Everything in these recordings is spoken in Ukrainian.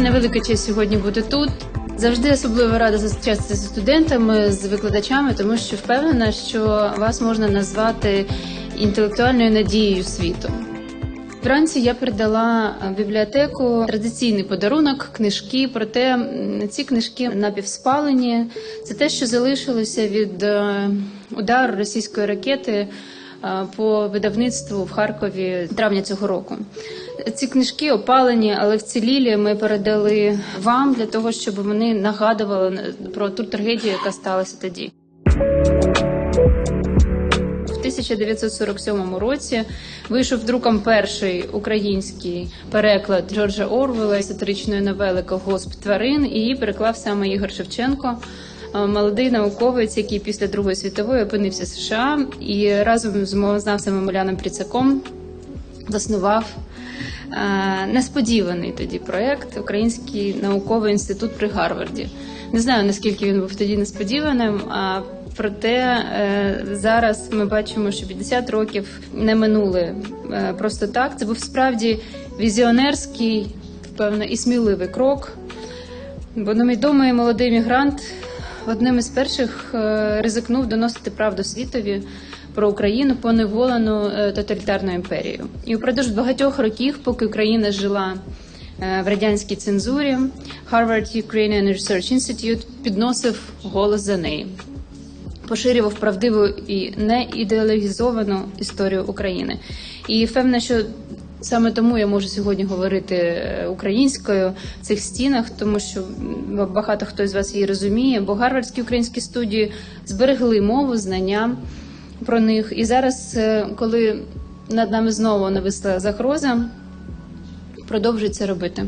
мене велика честь сьогодні бути тут. Завжди особливо рада зустрічатися з студентами, з викладачами, тому що впевнена, що вас можна назвати інтелектуальною надією світу. Вранці я передала в бібліотеку традиційний подарунок, книжки. Проте ці книжки напівспалені. Це те, що залишилося від е, удару російської ракети по видавництву в Харкові травня цього року. Ці книжки опалені, але вцілілі ми передали вам для того, щоб вони нагадували про ту трагедію, яка сталася тоді. В 1947 році вийшов друком перший український переклад Джорджа Орвела сатиричної новели Колгосп тварин. Її переклав саме Ігор Шевченко, е, молодий науковець, який після Другої світової опинився в США і разом з мовознавцем Омеляном Пріцаком заснував е, несподіваний тоді проект Український науковий інститут при Гарварді. Не знаю наскільки він був тоді несподіваним. А проте е, зараз ми бачимо, що 50 років не минули е, просто так. Це був справді візіонерський, певно, і сміливий крок. Бо невідомий молодий мігрант одним із перших е, ризикнув доносити правду світові про Україну поневолену е, тоталітарною імперією. І упродовж багатьох років, поки Україна жила е, в радянській цензурі, Harvard Ukrainian Research Institute підносив голос за неї. Поширював правдиву і не ідеологізовану історію України. І впевнена, що саме тому я можу сьогодні говорити е, українською в цих стінах, тому що багато хто з вас її розуміє, бо гарвардські українські студії зберегли мову, знання про них. І зараз, е, коли над нами знову нависла загроза, продовжують це робити.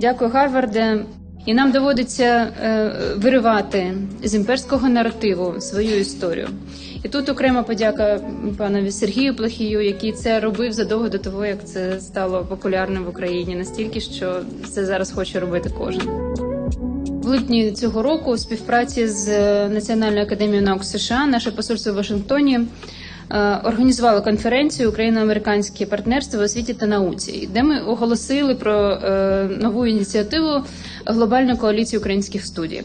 Дякую, Гарварде. І нам доводиться е, виривати з імперського наративу свою історію. І тут окрема подяка панові Сергію Плохію, який це робив задовго до того, як це стало популярним в Україні, настільки, що це зараз хоче робити кожен. В липні цього року у співпраці з е, Національною академією наук США наше посольство в Вашингтоні е, організувало конференцію Україно-американське партнерство в освіті та науці, де ми оголосили про е, нову ініціативу глобальну коаліцію українських студій.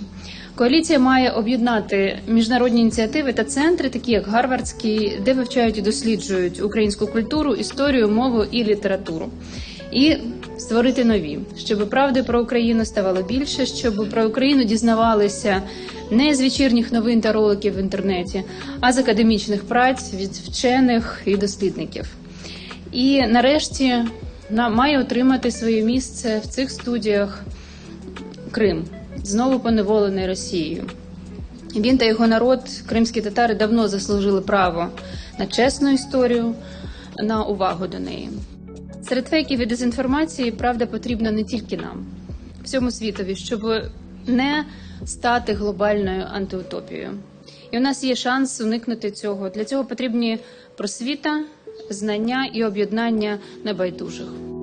Коаліція має об'єднати міжнародні ініціативи та центри, такі як Гарвардський, де вивчають і досліджують українську культуру, історію, мову і літературу. І створити нові, щоб правди про Україну ставало більше, щоб про Україну дізнавалися не з вечірніх новин та роликів в інтернеті, а з академічних праць від вчених і дослідників. І нарешті на- має отримати своє місце в цих студіях Крим, знову поневолений Росією. Він та його народ, кримські татари, давно заслужили право на чесну історію, на увагу до неї. Серед фейків і дезінформації правда потрібна не тільки нам, всьому світові, щоб не стати глобальною антиутопією. І у нас є шанс уникнути цього. Для цього потрібні просвіта, знання і об'єднання небайдужих.